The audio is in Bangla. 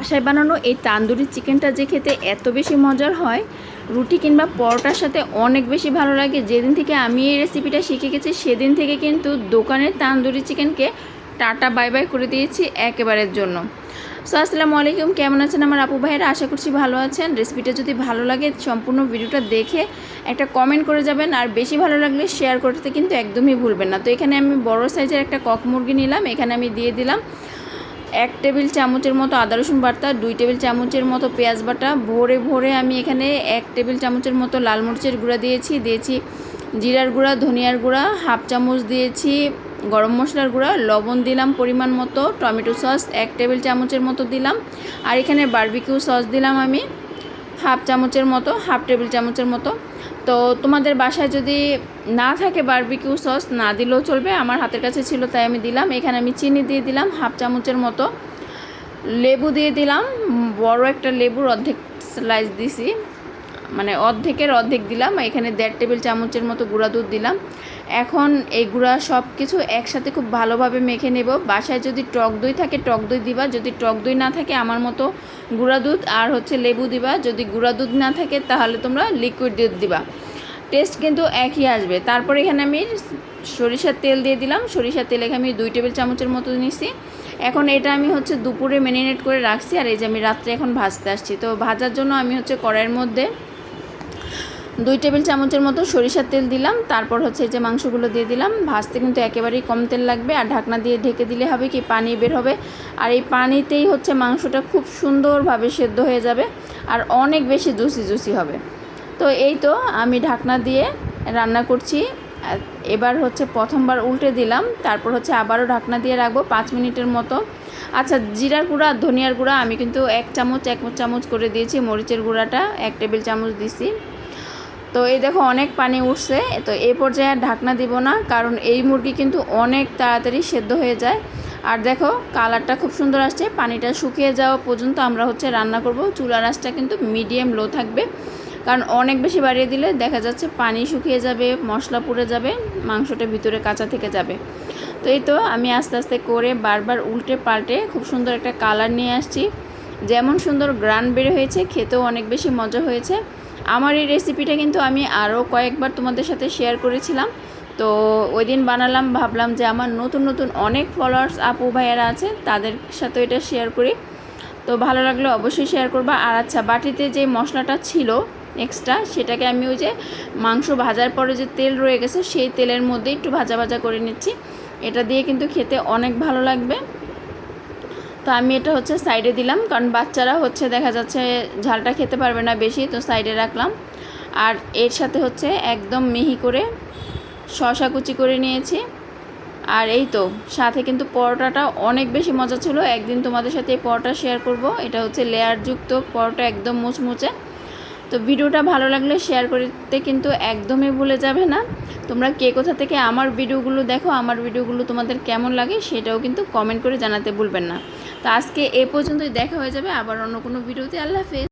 বাসায় বানানো এই তান্দুরি চিকেনটা যে খেতে এত বেশি মজার হয়, রুটি কিংবা পরোটার সাথে অনেক বেশি ভালো লাগে। যেদিন থেকে আমি এই রেসিপিটা শিখে গেছি, সেদিন থেকে কিন্তু দোকানের তান্দুরি চিকেনকে টাটা, বাই বাই করে দিয়েছি একেবারের জন্য। সো আসসালামু আলাইকুম। কেমন আছেন আমার আপু ভাইয়েরা? আশা করছি ভালো আছেন। রেসিপিটা যদি ভালো লাগে, সম্পূর্ণ ভিডিওটা দেখে একটা কমেন্ট করে যাবেন। আর বেশি ভালো লাগলে শেয়ার করতে কিন্তু একদমই ভুলবেন না। তো এখানে আমি বড় সাইজের একটা কক মুরগি নিলাম। এখানে আমি দিয়ে দিলাম এক টেবিল চামচের মতো আদা রসুন বাটা, দুই টেবিল চামচের মতো পেঁয়াজ বাটা। ভোরে ভোরে আমি এখানে এক টেবিল চামচের মতো লাল মরিচের গুঁড়া দিয়েছি। দিয়েছি জিরার গুঁড়া, ধনিয়ার গুঁড়া, হাফ চামচ দিয়েছি গরম মশলার গুঁড়া, লবণ দিলাম পরিমাণ মতো, টমেটো সস এক টেবিল চামচের মতো দিলাম। আর এখানে বারবিকিউ সস দিলাম আমি, হাফ চামচের মতো, হাফ টেবিল চামচের মতো। তো তোমাদের বাসায় যদি না থাকে বারবিকিউ সস না দিলেও চলবে। আমার হাতের কাছে ছিল, তাই আমি দিলাম। এখানে আমি চিনি দিয়ে দিলাম, হাফ চামচের মতো। লেবু দিয়ে দিলাম, বড় একটা লেবুর অর্ধেক স্লাইস দিছি। মানে অর্ধেকের অর্ধেক দিলাম এখানে দেড় টেবিল চামচের মতো গুঁড়া দুধ দিলাম। এখন এই গুঁড়া সব কিছু একসাথে খুব ভালোভাবে মেখে নেব। বাসায় যদি টক দই থাকে, টক দই দিবা। যদি টক দই না থাকে, আমার মতো গুঁড়া দুধ। আর হচ্ছে লেবু দিবা। যদি গুঁড়া দুধ না থাকে, তাহলে তোমরা লিকুইড দুধ দিবা। টেস্ট কিন্তু একই আসবে। তারপর এখানে আমি সরিষার তেল দিয়ে দিলাম। সরিষার তেল এখানে আমি দুই টেবিল চামচের মতো নিছি। এখন এটা আমি হচ্ছে দুপুরে ম্যারিনেট করে রাখছি। আর এই যে আমি রাত্রে এখন ভাজতে আসছি। তো ভাজার জন্য আমি হচ্ছে কড়াইয়ের মধ্যে দুই টেবিল চামচের মতো সরিষার তেল দিলাম। তারপর হচ্ছে যে মাংসগুলো দিয়ে দিলাম। ভাজতে কিন্তু একেবারেই কম তেল লাগবে। আর ঢাকনা দিয়ে ঢেকে দিলে হবে কি, পানি বের হবে। আর এই পানিতেই হচ্ছে মাংসটা খুব সুন্দরভাবে সেদ্ধ হয়ে যাবে। আর অনেক বেশি জুসি জুসি হবে। তো এই তো আমি ঢাকনা দিয়ে রান্না করছি। এবার হচ্ছে প্রথমবার উল্টে দিলাম। তারপর হচ্ছে আবারও ঢাকনা দিয়ে রাখব পাঁচ মিনিটের মতো। আচ্ছা জিরার গুঁড়া, ধনিয়ার গুঁড়া আমি কিন্তু এক চামচ এক চামচ করে দিয়েছি। মরিচের গুঁড়াটা এক টেবিল চামচ দিছি। তো এই দেখো অনেক পানি উঠছে, তো এই পর্যায়ে আর ঢাকনা দিব না, কারণ এই মুরগি কিন্তু অনেক তাড়াতাড়ি সেদ্ধ হয়ে যায়। আর দেখো, কালারটা খুব সুন্দর আসছে, পানিটা শুকিয়ে যাওয়া পর্যন্ত আমরা হচ্ছে রান্না করব। চুলা রাসটা কিন্তু মিডিয়াম লো থাকবে, কারণ অনেক বেশি বাড়িয়ে দিলে দেখা যাচ্ছে পানি শুকিয়ে যাবে, মশলা পুড়ে যাবে, মাংসটা ভিতরে কাঁচা থেকে যাবে। তো এই তো আমি আস্তে আস্তে করে বারবার উল্টে পাল্টে খুব সুন্দর একটা কালার নিয়ে আসছি। যেমন সুন্দর গ্রান বের হয়েছে, খেতেও অনেক বেশি মজা হয়েছে। আমার এই রেসিপিটা কিন্তু আমি আরও কয়েকবার তোমাদের সাথে শেয়ার করেছিলাম। তো ওই দিন বানালাম, ভাবলাম যে আমার নতুন নতুন অনেক ফলোয়ার্স আপু ভাইয়ারা আছে, তাদের সাথে এটা শেয়ার করি। তো ভালো লাগলে, অবশ্যই শেয়ার করবা। আর আচ্ছা বাটিতে যে মশলাটা ছিল এক্সট্রা সেটাকে আমি ওই যে মাংস ভাজার পরে যে তেল রয়ে গেছে, সেই তেলের মধ্যে একটু ভাজা ভাজা করে নিচ্ছি। এটা দিয়ে কিন্তু খেতে অনেক ভালো লাগবে। তো আমি এটা হচ্ছে সাইডে দিলাম, কারণ বাচ্চারা হচ্ছে দেখা যাচ্ছে ঝালটা খেতে পারবে না বেশি, তো সাইডে রাখলাম। আর এর সাথে হচ্ছে একদম মিহি করে শশা কুচি করে নিয়েছি। আর এই তো, সাথে কিন্তু পরোটাটা অনেক বেশি মজা ছিল। একদিন তোমাদের সাথে এই পরোটা শেয়ার করব। এটা হচ্ছে লেয়ারযুক্ত পরোটা একদম মুচমুচে। তো ভিডিওটা ভালো লাগলে শেয়ার করতে কিন্তু একদমই ভুলে যাবে না। তোমরা কে কোথা থেকে আমার ভিডিওগুলো দেখো, আমার ভিডিওগুলো তোমাদের কেমন লাগে সেটাও কিন্তু কমেন্ট করে জানাতে ভুলবেন না। তো আজকে এ পর্যন্তই দেখা হয়ে যাবে আবার অন্য কোনো ভিডিওতে। আল্লাহ হাফেজ।